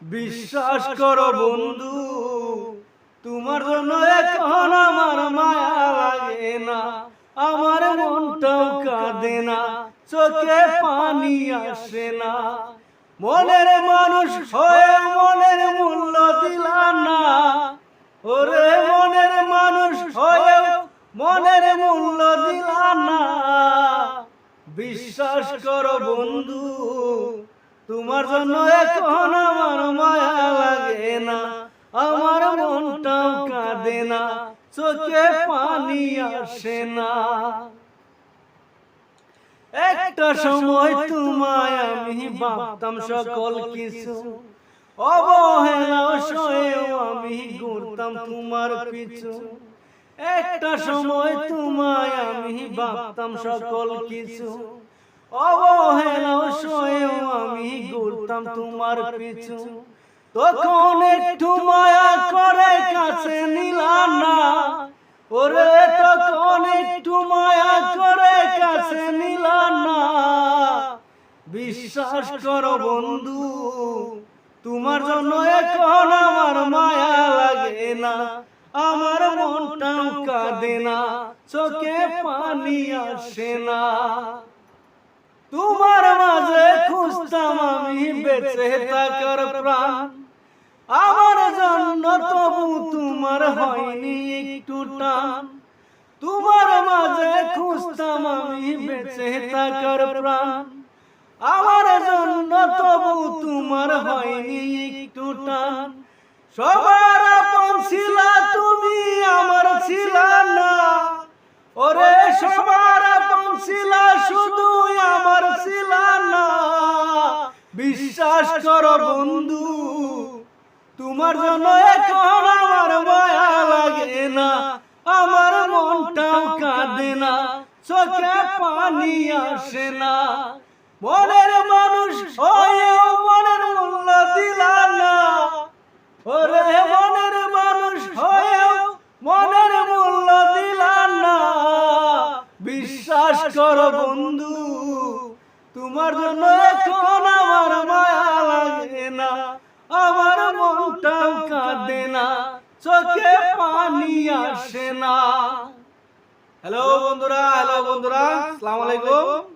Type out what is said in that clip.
বিশ্বাস করো বন্ধু, তোমার জন্য এখন আমার মায়া লাগে না, আমার মনটাও কাঁদে না, চোখে পানি আসে না। মনের মানুষ হয়ে মনের মূল্য দিলা না, ওরে মনের মানুষ হয়ে মনের মূল্য দিলা না। বিশ্বাস করো বন্ধু, তোমার জন্য এখন না, চোখে পানি আসে না। একটা সময় তোমায় আমি ভাবতাম সকল কিছু। অবহেলা সয়েও আমি ঘুরতাম তোমার পিছু। একটা সময় তোমায় আমি ভাবতাম সকল কিছু। অবহেলা সয়েও আমি ঘুরতাম তোমার পিছু। তখন একটু মায়া করে কাছে নিলাম না। ওরে, তখন একটু মায়া করে কাছে নিলাম না। বিশ্বাস করো বন্ধু, তোমার জন্য এখন আমার মায়া লাগে না। আমার মনটাও কাঁদে না, চোখে পানি আসে না। তোমার মাঝে খুঁজতাম আমি বেঁচে থাকার প্রাণ। আমার জন্য তবু তোমার হয়নি একটু টান। তোমার মাঝে খুঁজতাম আমি বেঁচে থাকার প্রাণ। আমার জন্য তবু তোমার হয়নি একটু টান। সবার বিশ্বাস করো বন্ধু। তোমার জন্য এখন আমার মায়া লাগে না, আমার মনটাও কাঁদে না, চোখে পানি আসে না। মনের মানুষ হয়েও মনের মূল্য দিলা না। ওরে মনের মানুষ হয়েও মনের মূল্য দিলা না। বিশ্বাস করো বন্ধু, তোমার জন্য এখন আমার মায়া কাঁদে না চোখে পানি আসে না। হ্যালো বন্ধুরা হ্যালো বন্ধুরা আসসালামু আলাইকুম।